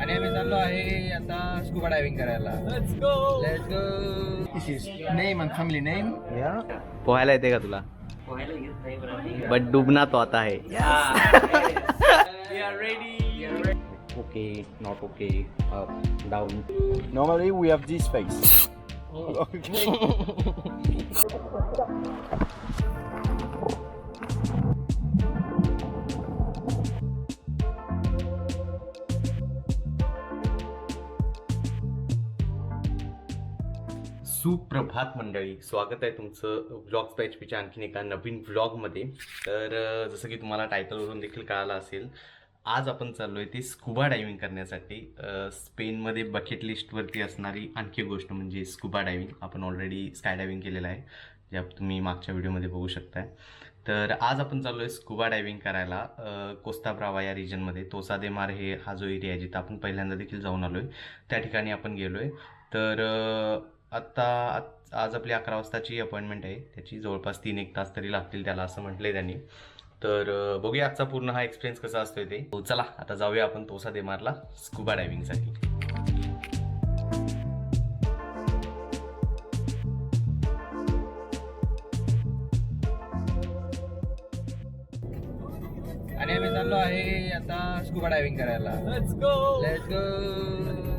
आणि आम्ही चाललो आहे आता स्कुबा डायव्हिंग करायला. Let's go let's go This is name and family name. Yeah. पोहायला येते का तुला? बट डुबना तो आता है okay not okay down Normally we have this face. Okay. सुप्रभात मंडळी. स्वागत आहे तुमचं व्लॉग्स पॅच पीच्या आणखीन एका नवीन व्लॉगमध्ये तर जसं की तुम्हाला टायटलवरून देखील कळालं असेल आज आपण चाललो आहे ते स्कुबा डायव्हिंग करण्यासाठी. स्पेनमध्ये बकेट लिस्टवरती असणारी आणखी गोष्ट म्हणजे स्कुबा डायविंग आपण ऑलरेडी स्काय डायविंग केलेलं आहे जे तुम्ही मागच्या व्हिडिओमध्ये बघू शकताय. तर आज आपण चाललो आहे स्कुबा डायव्हिंग करायला कोस्ता ब्रावा या रिजनमध्ये तोसादेमार हे हा जो एरिया आहे जिथं आपण पहिल्यांदा देखील जाऊन आलो आहे त्या ठिकाणी आपण गेलो आहे तर आत्ता आज- आपली अकरा वाजताची अपॉइंटमेंट आहे. त्याची जवळपास तीन एक तास तरी लागतील त्याला असं म्हटलंय त्यांनी. तर बघूया आजचा पूर्ण हा एक्सपिरियन्स कसा असतोय ते. हो, चला आता जाऊया आपण तोसा दे मारला स्कुबा डायव्हिंगसाठी आणि आम्ही चाललो आहे आता स्कुबा डायव्हिंग करायला. लेट्स गो लेट्स गो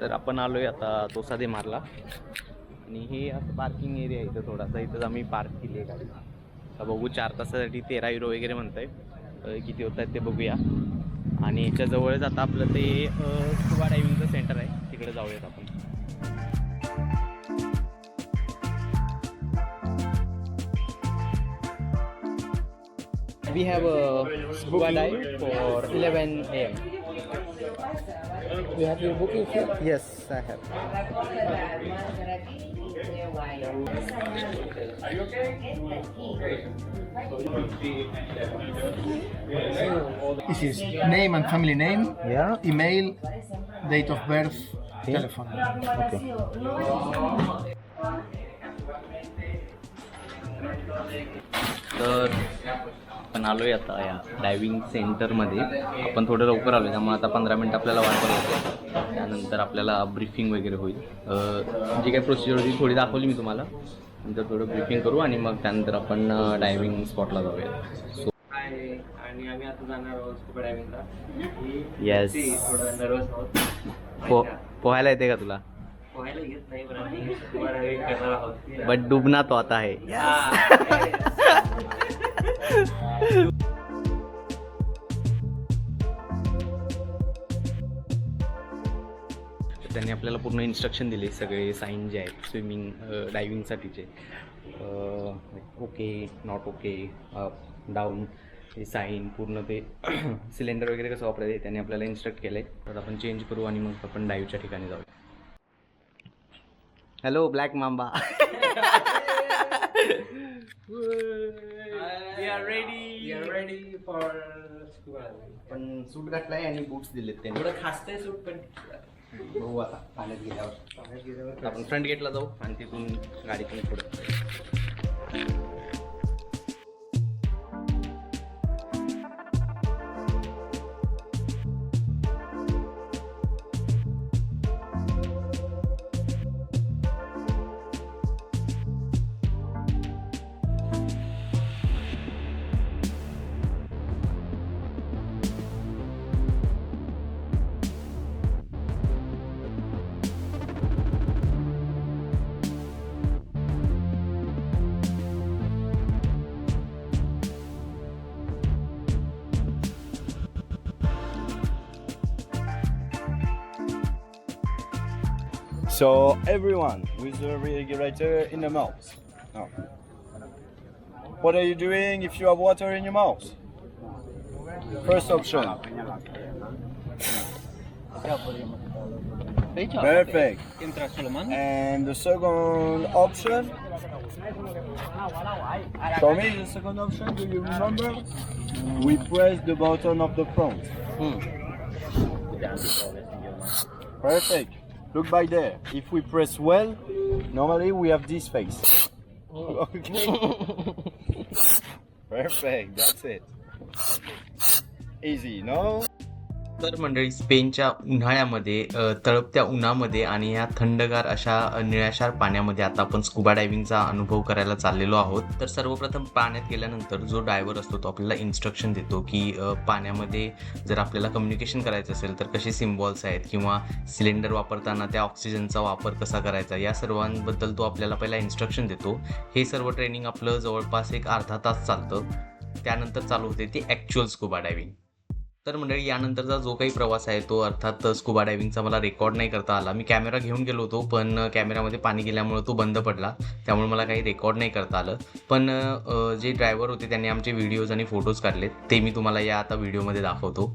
तर आपण आलोय आता तोसा दे मारला. आणि हे असं पार्किंग एरिया आहे इथं थोडासा. इथंच आम्ही पार्क केली आहे गाडी आता बघू चार तासासाठी तेरा युरो वगैरे म्हणताय. किती होत आहेत ते बघूया. आणि याच्या जवळच आता आपलं ते स्कुबा डायव्हिंगचं सेंटर आहे. तिकडे जाऊयात आपण. We have a scuba dive for 11 a.m. You have your booking here? Yes, I have. This is name and family name. Yeah. Email, date of birth, Okay. telephone. Okay. तर आपण आलोय आता या diving सेंटरमध्ये आपण थोडं लवकर आलोय त्यामुळे आता पंधरा मिनिट आपल्याला वाट बघायची त्यानंतर आपल्याला ब्रीफिंग वगैरे होईल. जी काही प्रोसिजर होती थोडी दाखवली मी तुम्हाला. नंतर थोडं ब्रीफिंग करू आणि मग त्यानंतर आपण डायव्हिंग स्पॉटला जाऊया. सो आणि आम्ही आता जाणार आहोत स्कुबा डायव्हिंगला येस थोडं नर्वस आहोत. पो पोहायला येते का तुला? पोहायला घेत नाही स्कुबा करणार आहोत. बट डुबना तो आता है तर त्यांनी आपल्याला पूर्ण इन्स्ट्रक्शन दिले सगळे साईन जे आहेत स्विमिंग डायविंगसाठीचे ओके नॉट ओके डाऊन हे साईन पूर्ण ते सिलेंडर वगैरे कसं वापरायचं आहे त्यांनी आपल्याला इन्स्ट्रक्ट केलं आहे तर आपण चेंज करू आणि मग आपण डाईव्हच्या ठिकाणी जाऊया. Hello black mamba We are ready. We are ready for scuba diving. पण सूट घातलाय आणि बूट्स दिलेत त्यांनी थोडं खासतंय सूट पण बघू आता पाण्यात गेल्यावर आपण फ्रंट गेटला जाऊ आणि तिथून गाडीतून पुढे So everyone with the regulator in the mouth. Now, what are you doing if you have water in your mouth? First option. Perfect. And the second option. Show me the second option. Do you remember? We press the button of the front. Hmm. Perfect. Look by there. If we press well, normally we have this face. Oh. Okay. Perfect. That's it. Easy, no? तर मंडळी स्पेनच्या उन्हाळ्यामध्ये तळपत्या उन्हामध्ये आणि ह्या थंडगार अशा निळ्याशार पाण्यामध्ये आता आपण स्कुबा डायव्हिंगचा अनुभव करायला चाललेलो आहोत. तर सर्वप्रथम पाण्यात गेल्यानंतर जो डायव्हर असतो तो आपल्याला इन्स्ट्रक्शन देतो की पाण्यामध्ये जर आपल्याला कम्युनिकेशन करायचं असेल तर कसे सिम्बॉल्स आहेत किंवा सिलेंडर वापरताना त्या ऑक्सिजनचा वापर कसा करायचा या सर्वांबद्दल तो आपल्याला पहिला इन्स्ट्रक्शन देतो. हे सर्व ट्रेनिंग आपलं जवळपास एक अर्धा तास चालतं. त्यानंतर चालू होते ती ॲक्च्युअल स्कुबा डायव्हिंग तर मंडळी यानंतरचा जो काही प्रवास आहे तो अर्थात स्कुबा डायव्हिंगचा मला रेकॉर्ड नाही करता आला. मी कॅमेरा घेऊन गेलो होतो पण कॅमेरामध्ये पाणी गेल्यामुळे तो बंद पडला. त्यामुळे मला काही रेकॉर्ड नाही करता आलं. पण जे ड्रायव्हर होते त्यांनी आमचे व्हिडिओज आणि फोटोज काढले ते मी तुम्हाला या आता व्हिडिओमध्ये दाखवतो.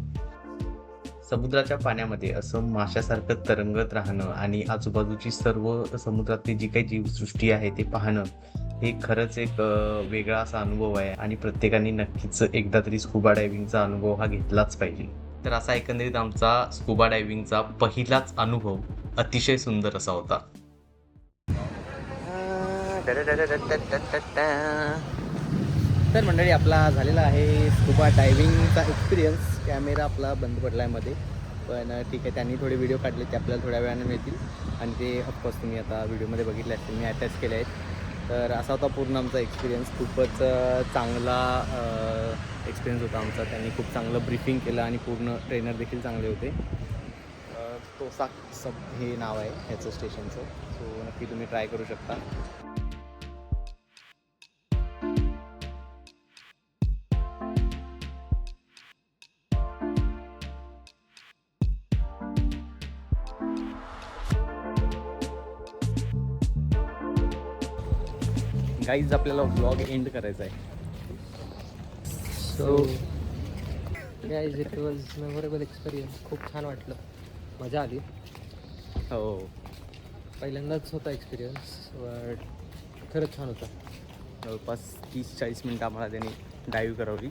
समुद्राच्या पाण्यामध्ये असं माशासारखं तरंगत राहणं आणि आजूबाजूची सर्व समुद्रातली जी काही जीवसृष्टी आहे ते पाहणं हे खरंच एक वेगळा असा अनुभव आहे आणि प्रत्येकाने नक्कीच एकदा तरी स्कुबा डायव्हिंगचा अनुभव हा घेतलाच पाहिजे. तर असा एकंदरीत आमचा स्कुबा डायव्हिंगचा पहिलाच अनुभव अतिशय सुंदर असा होता. तर मंडळी आपला झालेला आहे स्कुबा डायव्हिंगचा एक्सपिरियन्स कॅमेरा आपला बंद पडला आहे मध्ये पण ठीक आहे त्यांनी थोडे व्हिडिओ काढले ते आपल्याला थोड्या वेळाने मिळतील. आणि ते ऑफकोर्स तुम्ही आता व्हिडिओमध्ये बघितले असतील. मी अटॅच केले आहेत. तर असा होता पूर्ण आमचा एक्सपिरियन्स खूपच चांगला एक्सपिरियन्स होता आमचा. त्यांनी खूप चांगलं ब्रीफिंग केलं आणि पूर्ण ट्रेनर देखील चांगले होते. अ, तोसाक सब हे नाव आहे ह्याचं स्टेशनचं सो नक्की तुम्ही ट्राय करू शकता. गाईज आपल्याला ब्लॉग एंड करायचा आहे. So guys it was memorable experience खूप छान वाटलं. मजा आली. हो. पहिल्यांदाच होता एक्सपिरियन्स बट खरंच छान होता. जवळपास तीस चाळीस मिनटं आम्हाला त्यांनी डाईव्ह करवली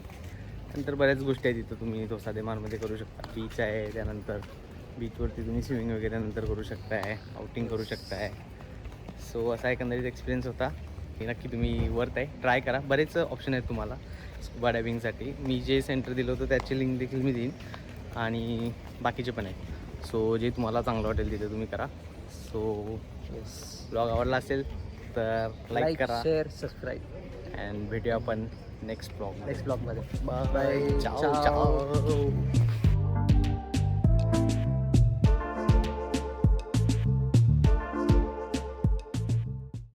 नंतर बऱ्याच गोष्टी आहेत तिथं तुम्ही तो सादेमारमध्ये करू शकता. बीच आहे त्यानंतर बीचवरती तुम्ही स्विमिंग वगैरे नंतर करू शकताय आउटिंग करू शकताय. सो असा एकंदरीत एक्सपिरियन्स होता. नक्की तुम्ही वर्थ आहे. ट्राय करा. बरेच ऑप्शन आहेत तुम्हाला. स्कुबा डायव्हिंगसाठी मी जे सेंटर दिलं होतं त्याची लिंक देखील मी देईन. आणि बाकीचे पण आहेत. सो जे तुम्हाला चांगलं वाटेल तिथे तुम्ही करा. सो ब्लॉग आवडला असेल तर लाईक करा. शेअर सबस्क्राईब अँड भेटूया आपण नेक्स्ट ब्लॉग नेक्स्ट ब्लॉगमध्ये बाय